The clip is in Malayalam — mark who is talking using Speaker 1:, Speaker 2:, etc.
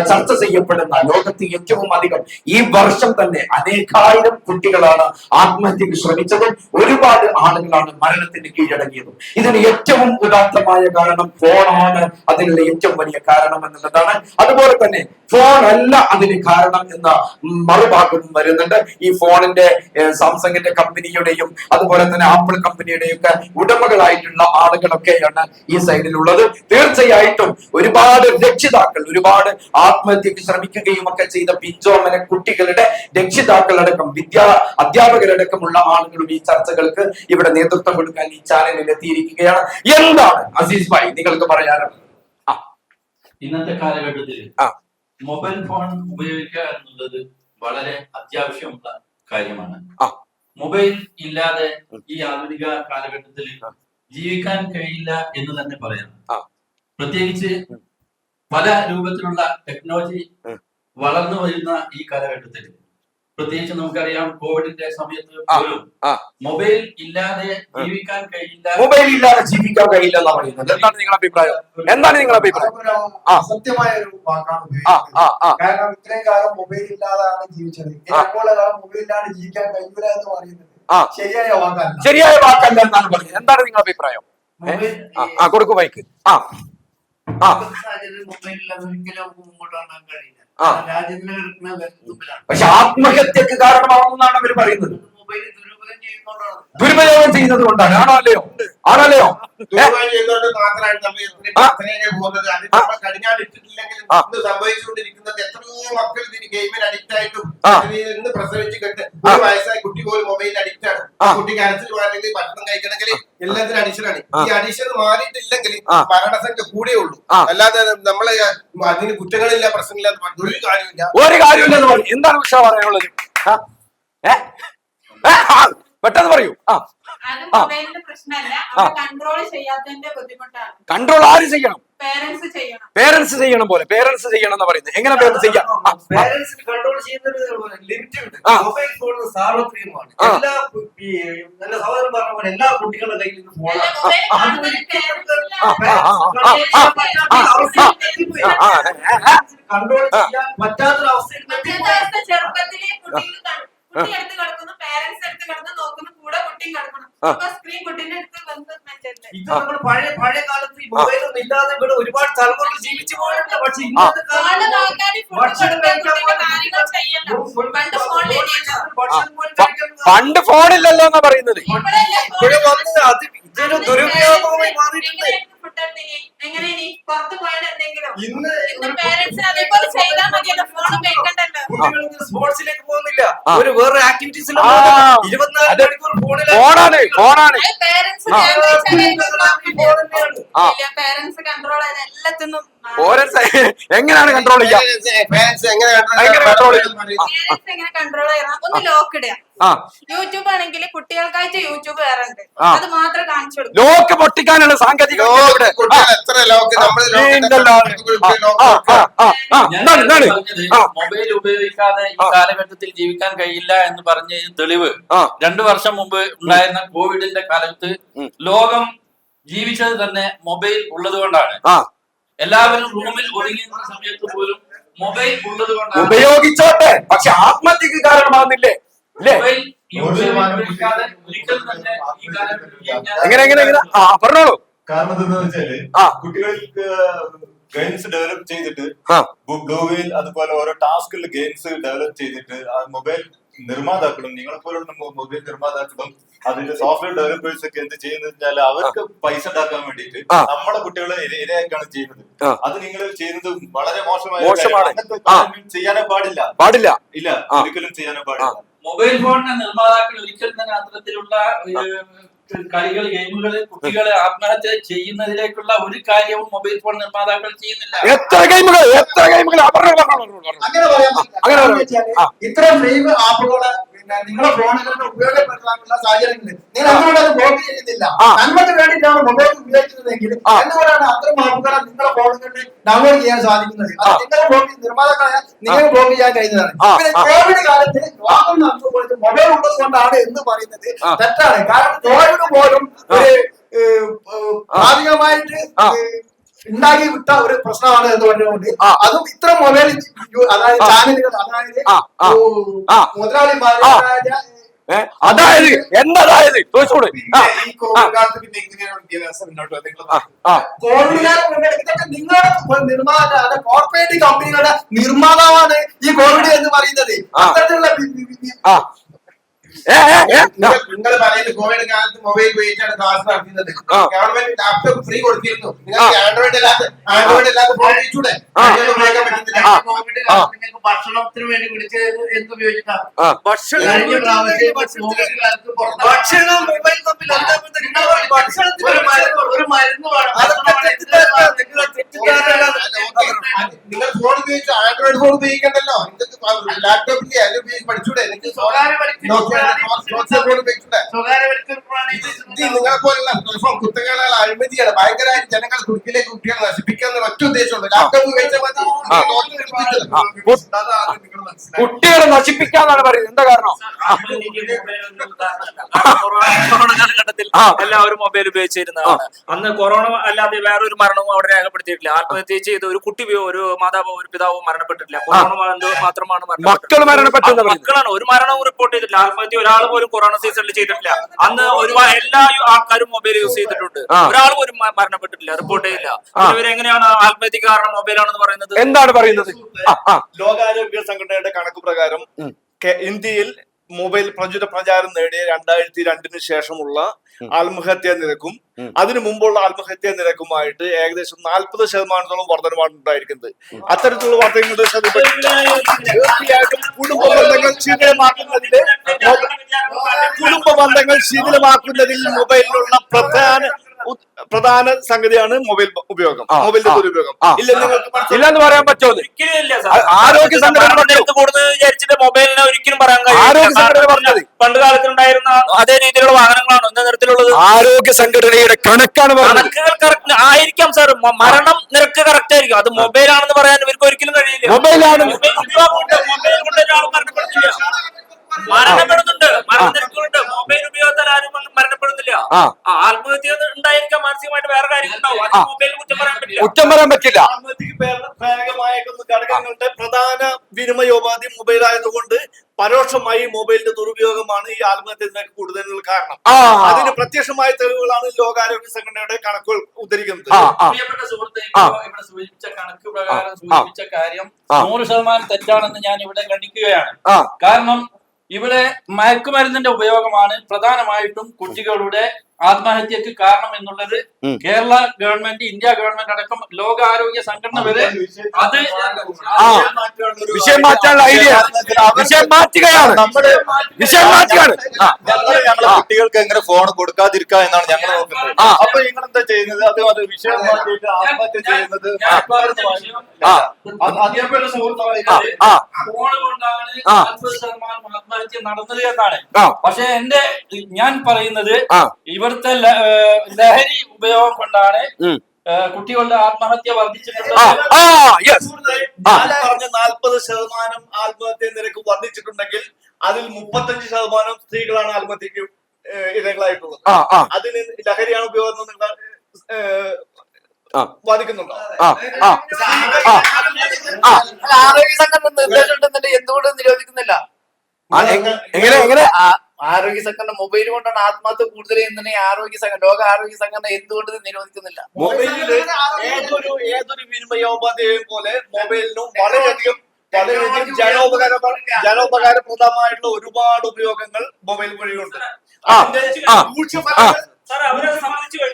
Speaker 1: ചർച്ച ചെയ്യപ്പെടുന്ന ലോകത്ത് ഏറ്റവും അധികം ഈ വർഷം തന്നെ അനേകായിരം കുട്ടികളാണ് ആത്മഹത്യക്ക് ശ്രമിച്ചതും. ഒരുപാട് ആളുകളാണ് മരണത്തിന് കീഴടങ്ങിയതും. ഇതിന് ഏറ്റവും ഉദാത്തമായ കാരണം ഫോണാണ്. അതിനുള്ള ഏറ്റവും വലിയ കാരണം എന്നുള്ളതാണ്. അതുപോലെ തന്നെ ഫോൺ അല്ല അതിന് കാരണം എന്ന മറുഭാഗം വരുന്നുണ്ട്. ഈ ഫോണിന്റെ സാംസങ്ങിന്റെ കമ്പനിയുടെയും അതുപോലെ തന്നെ ആപ്പിൾ കമ്പനിയുടെയും ഒക്കെ ഉടമകളായിട്ടുള്ള ആളുകളൊക്കെയാണ് ഈ സൈഡിലുള്ളത്. തീർച്ചയായിട്ടും ഒരുപാട് രക്ഷിതാക്കൾ ഒരുപാട് ആത്മഹത്യക്ക് ശ്രമിക്കുകയും ഒക്കെ ചെയ്ത പിഞ്ചോമന കുട്ടികളുടെ രക്ഷിതാക്കളടക്കം വിദ്യാ അധ്യാപകരടക്കമുള്ള ആളുകളും ഈ ചർച്ചകൾക്ക് ഇവിടെ നേതൃത്വം കൊടുക്കാൻ ഈ ചാനലിൽ എത്തിയിരിക്കുകയാണ്. എന്താണ് അസീസ് ഭായി നിങ്ങൾക്ക് പറയാനുള്ളത്?
Speaker 2: ഇന്നത്തെ കാലഘട്ടത്തിൽ. മൊബൈൽ ഫോൺ ഉപയോഗിക്കുക എന്നുള്ളത് വളരെ അത്യാവശ്യമുള്ള കാര്യമാണ്. മൊബൈൽ ഇല്ലാതെ ഈ ആധുനിക കാലഘട്ടത്തിൽ ജീവിക്കാൻ കഴിയില്ല എന്ന് തന്നെ പറയാം. പ്രത്യേകിച്ച് പല രൂപത്തിലുള്ള ടെക്നോളജി വളർന്നു വരുന്ന ഈ കാലഘട്ടത്തിൽ പ്രത്യേകിച്ച് നമുക്കറിയാം കോവിഡിന്റെ സമയത്ത് പോലും മൊബൈൽ ഇല്ലാതെ ജീവിക്കാൻ കഴിയില്ല.
Speaker 1: മൊബൈൽ ഇല്ലാതെ ജീവിക്കാൻ കഴിയില്ല എന്നാണ് പറയുന്നത്. എന്താണ് നിങ്ങളുടെ അഭിപ്രായം? എന്താണ് നിങ്ങളുടെ അഭിപ്രായം? സത്യമായ
Speaker 3: അസത്യമായ ഒരു വാക്കാണ് കാരണം ഇത്രയും കാലം മൊബൈൽ ഇല്ലാതാണ് ജീവിച്ചത്. ഇനി കാലം മൊബൈൽ ഇല്ലാതെ ജീവിക്കാൻ കഴിയില്ല എന്ന് പറയുന്നത്. ശരിയായ വാക്കല്ല.
Speaker 1: ശരിയായ വാക്കല്ല എന്നാണ് പറഞ്ഞത് എന്താണ് നിങ്ങളുടെ അഭിപ്രായം? ആ കൊടുക്കു ബൈക്ക് ആ. പക്ഷെ ആത്മഹത്യക്ക് കാരണമാണെന്നാണ് അവർ പറയുന്നത്.
Speaker 4: മൊബൈൽ ദുരുപയോഗം
Speaker 1: ചെയ്യുന്നത് കൊണ്ടാണ്. ആണോ. അല്ലയോ ആണല്ലയോ
Speaker 5: കുട്ടി ഈ മാറിയിട്ടില്ലെങ്കിൽ മരണസംഖ്യ ഉള്ളൂ. അല്ലാതെ നമ്മളെ അതിന് കുറ്റങ്ങളില്ല പ്രശ്നമില്ല ഒരു കാര്യമില്ല
Speaker 1: ഒരു കാര്യമില്ല എന്താണ് പക്ഷെ പറയാനുള്ളത്? പെട്ടെന്ന് പറയൂ ആ
Speaker 6: കൺട്രോൾ
Speaker 1: ആര് ചെയ്യണം
Speaker 6: പേരൻസ് ചെയ്യണം
Speaker 1: പോലെ പേരൻസ് ചെയ്യണം എന്ന് പറയുന്നത് എങ്ങനെ പേരൻസ് ചെയ്യാം
Speaker 4: കൺട്രോൾ ചെയ്യുന്ന കുട്ടികളുടെ കൺട്രോൾ ചെയ്യാൻ
Speaker 6: ചെറുപ്പത്തിലെ
Speaker 4: ഇത് നമ്മൾ പഴയ പഴയ കാലത്ത് ഈ മൊബൈലൊന്നും ഇല്ലാതെ ഇവിടെ ഒരുപാട് തലമുറകൾ ജീവിച്ചു പോയിട്ടുണ്ട്. പക്ഷെ ഇന്നത്തെ
Speaker 6: പണ്ട്
Speaker 1: ഫോണില്ലല്ലോ എന്നാ പറയുന്നത്.
Speaker 4: ഇവിടെ വന്ന് അത് ഇതൊരു ദുരുപയോഗമായി മാറിയിട്ടുണ്ട്. ഇന്ന് കുട്ടികൾ സ്പോർട്സിലേക്ക് പോകുന്നില്ല. ഒരു വേറെ. ഇരുപത്തിനാല് മണിക്കൂർ ഫോണിലാണ്
Speaker 1: ഫോണാണ്
Speaker 6: പേരൻസ് കൺട്രോൾ ചെയ്ത് എല്ലാത്തിനും
Speaker 1: പേരൻസ് എങ്ങനെയാണ് കൺട്രോൾ ചെയ്യാ?
Speaker 5: Parents എങ്ങനെ
Speaker 1: കൺട്രോൾ ചെയ്യും?
Speaker 6: എങ്ങനെ കൺട്രോൾ ചെയ്യണം? ഒന്ന് ലോക്ക് ഇടുക. യൂട്യൂബ് ആണെങ്കിൽ കുട്ടികൾക്കായിട്ട് യൂട്യൂബ് വേറെ ഉണ്ട്. അത് മാത്രം കാണിച്ചു കൊടുക്കും.
Speaker 1: ലോക്ക് പൊട്ടിക്കാനുള്ള സാങ്കേതിക
Speaker 5: എത്ര ലോക്ക് നമ്മൾ.
Speaker 2: മൊബൈൽ ഉപയോഗിക്കാതെ ഈ കാലഘട്ടത്തിൽ ജീവിക്കാൻ കഴിയില്ല എന്ന് പറഞ്ഞ തെളിവ്. രണ്ടു വർഷം മുമ്പ് ഉണ്ടായിരുന്ന കോവിഡിന്റെ കാലത്ത് ലോകം ജീവിച്ചത് തന്നെ മൊബൈൽ ഉള്ളത് കൊണ്ടാണ്
Speaker 1: ആ.
Speaker 2: എല്ലാവരും റൂമിൽ ഒതുങ്ങിയിരുന്ന സമയത്ത് പോലും മൊബൈൽ ഉള്ളത് കൊണ്ടാണ്
Speaker 1: ഉപയോഗിച്ചോട്ടെ. പക്ഷെ ആത്മഹത്യക്ക് കാരണമാകുന്നില്ലേ? ഇല്ലേ?
Speaker 2: മൊബൈൽ ഉപയോഗിക്കാതെ ഒരിക്കലും തന്നെ ഈ കാലഘട്ടത്തിൽ
Speaker 1: എങ്ങനെ എങ്ങനെ എങ്ങനെ? ആ പറഞ്ഞോളൂ.
Speaker 7: കാരണം എന്താണെന്ന് വെച്ചാൽ
Speaker 1: ആ.
Speaker 7: കുട്ടികൾക്ക് ഗെയിംസ് ഡെവലപ്പ് ചെയ്തിട്ട്. ബ്ലൂവിൽ അതുപോലെ ഓരോ ടാസ്കിൽ ഗെയിംസ് ഡെവലപ്പ് ചെയ്തിട്ട് ആ മൊബൈൽ നിർമ്മാതാക്കളും നിങ്ങളെ പോലുള്ള മൊബൈൽ നിർമ്മാതാക്കളും അതിന്റെ സോഫ്റ്റ്വെയർ ഡെവലപ്പേഴ്സ് ഒക്കെ എന്ത് ചെയ്യുന്നത് അവർക്ക് പൈസ ഉണ്ടാക്കാൻ വേണ്ടിയിട്ട് നമ്മളെ കുട്ടികളെ ഇര- ഇരയാക്കാണ് ചെയ്യുന്നത് അത് നിങ്ങൾ ചെയ്യുന്നത് വളരെ മോശമായ
Speaker 1: മോശമാണ്.
Speaker 7: കാര്യം.
Speaker 1: ആ.
Speaker 7: ചെയ്യാനേ പാടില്ല
Speaker 1: പാടില്ല
Speaker 7: ഇല്ല. ഒരിക്കലും ചെയ്യാനേ പാടില്ല
Speaker 2: മൊബൈൽ ഫോണിന്റെ നിർമ്മാതാക്കൾ ഒരിക്കലും തന്നെ അത്തരത്തിലുള്ള കളികൾ ഗെയിമുകൾ കുട്ടികളെ ആത്മഹത്യ ചെയ്യുന്നതിലേക്കുള്ള ഒരു കാര്യവും മൊബൈൽ ഫോൺ നിർമ്മാതാക്കൾ ചെയ്യുന്നില്ല
Speaker 1: എത്ര ഗെയിമുകൾ എത്ര ഗെയിമുകൾ
Speaker 3: അങ്ങനെ
Speaker 1: പറയാം. ഇത്ര.
Speaker 3: ഇത്തരം ഫ്രീ ആപ്പുകൾ നിങ്ങളെ ഫോണുകളുടെ ഉപയോഗപ്പെടുത്താനുള്ള സാഹചര്യങ്ങളിൽ നിങ്ങൾ എന്തുകൊണ്ട് അത് ബ്ലോക്ക് ചെയ്യുന്നില്ല. വേണ്ടിയിട്ടാണ് മൊബൈൽ ഉപയോഗിക്കുന്നതെങ്കിൽ
Speaker 1: ആ.
Speaker 3: എന്തുകൊണ്ടാണ് അത്തരം ആപ്പുകളെ നിങ്ങളെ ഫോണുകളിൽ ഡൗൺലോഡ് ചെയ്യാൻ സാധിക്കുന്നത്? അത്
Speaker 1: ആ.
Speaker 3: നിങ്ങളെ ബ്ലോക്ക് നിർമ്മാതാക്കളായ നിങ്ങൾ ബ്ലോക്ക് ചെയ്യാൻ കഴിയുന്നതാണ് പിന്നെ കോവിഡ് കാലത്ത് ലോകം നടത്തുന്നത് മൊബൈൽ ഉള്ളത് കൊണ്ടാണ് എന്ന് പറയുന്നത് തെറ്റാണ്. കാരണം കോവിഡ് പോലും ഒരു ഭാഗികമായിട്ട് ഉണ്ടാക്കി വിട്ട ഒരു പ്രശ്നമാണ് എന്ന് പറഞ്ഞുകൊണ്ട് അതും ഇത്ര മൊബൈൽ അതായത്. ചാനലുകൾ അതായത്. മുതലാളിമാരായ
Speaker 8: അതായത് എന്തായത് ചോദിച്ചോട്
Speaker 3: നിങ്ങളുടെ കോർപ്പറേറ്റ് കമ്പനികളുടെ നിർമ്മാതാവാണ് ഈ കോവിഡ് എന്ന് പറയുന്നത്. അത്തരത്തിലുള്ള
Speaker 5: നിങ്ങൾ നിങ്ങൾ പറയുന്നത് കോവിഡ് കാലത്ത് മൊബൈൽ ഉപയോഗിച്ചാണ് ക്ലാസ് നടത്തുന്നത്. ഗവൺമെന്റ് ലാപ്ടോപ്പ് ഫ്രീ കൊടുത്തിരുന്നു. നിങ്ങൾക്ക് ആൻഡ്രോയിഡ് ആൻഡ്രോയിഡ് ഫോൺ ഉപയോഗിച്ചൂടെ ഉപയോഗിക്കാൻ
Speaker 4: കോവിഡ് കാലത്ത് നിങ്ങൾക്ക് ഭക്ഷണത്തിന് വേണ്ടി എന്ത് ഉപയോഗിക്കാം? ഭക്ഷണം മൊബൈൽ തമ്മിൽ ഒരു മരുന്ന് വേണം. നിങ്ങൾ
Speaker 5: ഫോൺ ഉപയോഗിച്ചു ആൻഡ്രോയിഡ് ഫോൺ ഉപയോഗിക്കണ്ടല്ലോ. പഠിച്ചൂടെ നിങ്ങളെ പോലുള്ള അഴിമതിയാണ് ജനങ്ങൾ കുടുക്കിലേക്ക് കുട്ടികളെ നശിപ്പിക്കുന്ന ലാപ്ടോപ്പ് ഉപയോഗിച്ചാൽ മതി.
Speaker 8: കുട്ടികളെ നശിപ്പിക്കാന്നാണ് പറയുന്നത്. എന്താ കാരണം?
Speaker 9: കൊറോണ കാലഘട്ടത്തിൽ എല്ലാവരും മൊബൈൽ ഉപയോഗിച്ചിരുന്നതാണ്. അന്ന് കൊറോണ അല്ലാതെ വേറൊരു മരണവും അവിടെ രേഖപ്പെടുത്തിയിട്ടില്ല. ആത്മഹത്യ ചെയ്ത് ഒരു കുട്ടി വി- ഒരു മാതാവോ ഒരു പിതാവോ മരണപ്പെട്ടിട്ടില്ല. കൊറോണ മരണം മാത്രമാണ്
Speaker 8: മക്കൾ
Speaker 9: മരണപ്പെട്ടത്
Speaker 8: പറയുന്നത്.
Speaker 9: മക്കളാണ്. ഒരു മരണവും റിപ്പോർട്ട് ചെയ്തിട്ടില്ല. ആത്മഹത്യ ഒരാൾ പോലും കൊറോണ സീസണിൽ ചെയ്തിട്ടില്ല. അന്ന് ഒരുപാട് എല്ലാ ആൾക്കാരും മൊബൈൽ യൂസ് ചെയ്തിട്ടുണ്ട്. ഒരാൾ പോലും മരണപ്പെട്ടിട്ടില്ല. റിപ്പോർട്ട് ചെയ്തില്ല. ഇവരെങ്ങനെയാണ് ആത്മഹത്യക്ക് കാരണം മൊബൈലാണെന്ന് പറയുന്നത്?
Speaker 8: എന്താണ് പറയുന്നത്? ആ ആ.
Speaker 10: ലോകാരോഗ്യ സംഘടനയുടെ കണക്ക് പ്രകാരം ഇന്ത്യയിൽ മൊബൈൽ പ്രചുര പ്രചാരം നേടിയ രണ്ടായിരത്തി രണ്ടിന് ശേഷമുള്ള ആത്മഹത്യാ നിരക്കും അതിനു മുമ്പുള്ള ആത്മഹത്യാ നിരക്കുമായിട്ട് ഏകദേശം നാൽപ്പത് ശതമാനത്തോളം വർധനമാണ് ഉണ്ടായിരിക്കുന്നത്. അത്തരത്തിലുള്ള തീർച്ചയായിട്ടും കുടുംബ ബന്ധങ്ങൾ ശിഥിലമാക്കുന്നതിൽ കുടുംബ ബന്ധങ്ങൾ ശിഥിലമാക്കുന്നതിൽ മൊബൈലിലുള്ള പ്രധാന പ്രധാന സംഗതിയാണ് മൊബൈൽ ഉപയോഗം.
Speaker 8: മൊബൈൽ
Speaker 10: മൊബൈലിന്റെ ദുരുപയോഗം. ഇല്ല നിങ്ങൾക്ക് മനസ്സിലായി?
Speaker 8: ഇല്ലെന്ന് പറയാൻ പറ്റുമോ? ആരോഗ്യ സംഘടന
Speaker 9: വിചാരിച്ചിട്ട് മൊബൈലിനെ ഒരിക്കലും പറയാൻ കഴിയും
Speaker 8: ആരോഗ്യ സംഘടന പറഞ്ഞത്.
Speaker 9: പണ്ട് കാലത്തുണ്ടായിരുന്ന അതേ രീതിയിലുള്ള വാഹനങ്ങളാണ് ഇന്ന നിരത്തിലുള്ളത്.
Speaker 8: ആരോഗ്യ സംഘടനയുടെ കണക്കാണ്
Speaker 9: കണക്കുകൾ കറക്റ്റ് ആയിരിക്കാം സാർ. മരണം നിരക്ക് കറക്റ്റ് ആയിരിക്കും. അത് മൊബൈൽ ആണെന്ന് പറയാൻ ഇവർക്ക് ഒരിക്കലും കഴിയില്ല.
Speaker 8: മൊബൈലാണ്
Speaker 9: മൊബൈൽ കൊണ്ട് ഒരാൾ മരണപ്പെടുന്നില്ല മരണപ്പെടുന്നുണ്ട്. മരണനിരക്കുകളുണ്ട് മൊബൈൽ ഉപയോഗത്താൽ ആരും മരണപ്പെടുന്നില്ല. ആത്മഹത്യ ഉണ്ടായിരിക്കാം. മാനസികമായിട്ട് വേറെ കാര്യം ഉണ്ടാവും അത്. മൊബൈൽ കുറ്റം പറയാൻ പറ്റില്ല.
Speaker 8: കുറ്റം പറയാൻ പറ്റില്ല.
Speaker 10: ആത്മഹത്യക്ക് പ്രേ- പ്രേരകമായേക്കുന്ന ഘടകങ്ങളുടെ പ്രധാന വിനിമയോപാധി മൊബൈൽ ആയതുകൊണ്ട് പരോക്ഷമായി മൊബൈലിന്റെ ദുരുപയോഗമാണ് ഈ ആത്മഹത്യ നിരക്ക് കൂടുതലുള്ള കാരണം. അതിന് പ്രത്യക്ഷമായ തെളിവുകളാണ് ലോകാരോഗ്യ സംഘടനയുടെ കണക്കുകൾ ഉദ്ധരിക്കുന്നത്.
Speaker 2: പ്രിയപ്പെട്ട സുഹൃത്തെ ഇവിടെ സൂചിപ്പിച്ച കണക്ക് പ്രകാരം. സൂചിപ്പിച്ച കാര്യം. നൂറ് ശതമാനം തെറ്റാണെന്ന് ഞാൻ ഇവിടെ ഗണിക്കുകയാണ് കാരണം ഇവിടെ മയക്കുമരുന്നിന്റെ ഉപയോഗമാണ് പ്രധാനമായിട്ടും കുട്ടികളുടെ ആത്മഹത്യക്ക് കാരണം എന്നുള്ളത് കേരള ഗവൺമെന്റ് ഇന്ത്യ ഗവൺമെന്റ് അടക്കം ലോകാരോഗ്യ സംഘടന വരെ അത്
Speaker 8: വിഷയം മാറ്റാനുള്ള ഐഡിയ വിഷയം മാറ്റുകയാണ്. വിഷയം മാറ്റുകയാണ്.
Speaker 7: കുട്ടികൾക്ക് എങ്ങനെ ഫോൺ കൊടുക്കാതിരിക്കുക എന്നാണ് ഞങ്ങൾ നോക്കുന്നത്. അപ്പൊ നിങ്ങൾ എന്താ ചെയ്യുന്നത്? അത് അത് വിഷയം മാറ്റിയിട്ട് ആത്മഹത്യ ചെയ്യുന്നത്
Speaker 2: അതേപോലെ സുഹൃത്ത് ഫോൺ കൊണ്ടാണ് ആത്മഹത്യ നടന്നത് എന്നാണ്. പക്ഷെ എന്റെ ഞാൻ പറയുന്നത്
Speaker 8: ആ.
Speaker 2: ഇവിടുത്തെ ലഹരി ഉപയോഗം കൊണ്ടാണ്. കുട്ടികളുടെ ആത്മഹത്യ
Speaker 8: ആ
Speaker 2: വർദ്ധിച്ചിട്ടുള്ളത്
Speaker 8: ആ യെസ് ആ.
Speaker 10: ഞാൻ നാൽപ്പത് ശതമാനം ആത്മഹത്യ നിരക്ക് വർദ്ധിച്ചിട്ടുണ്ടെങ്കിൽ അതിൽ മുപ്പത്തഞ്ച് ശതമാനം സ്ത്രീകളാണ് ആത്മഹത്യക്ക് ഇരകളായിട്ടുള്ളത്. അതിന് ലഹരിയാണ് ഉപയോഗം നിങ്ങൾ
Speaker 8: ആ.
Speaker 10: വാദിക്കുന്നുണ്ടോ?
Speaker 8: ആ ആ. ആ. ആ.
Speaker 4: ആരോഗ്യ സംഘം നിർദ്ദേശം എന്തുകൊണ്ട് നിരോധിക്കുന്നില്ല?
Speaker 8: ആ, എങ്ങനെ എങ്ങനെ?
Speaker 4: ആ- ആരോഗ്യ സംഘടന മൊബൈൽ കൊണ്ടാണ് ആത്മഹത്യ കൂടുതൽ എന്നുണ്ടെങ്കിൽ ആരോഗ്യ സംഘടന ലോക ആരോഗ്യ സംഘടന എന്തുകൊണ്ട് നിരോധിക്കുന്നില്ല?
Speaker 10: മൊബൈലിൽ ഏതൊരു ഏതൊരു വിനിമയോപാധിയെയും പോലെ മൊബൈലിനും വളരെയധികം വളരെയധികം ജനോപകാര ജനോപകാരപ്രദമായിട്ടുള്ള ഒരുപാട് ഉപയോഗങ്ങൾ മൊബൈൽ വഴിയുണ്ട്.
Speaker 9: അവരെ അതിന്റെ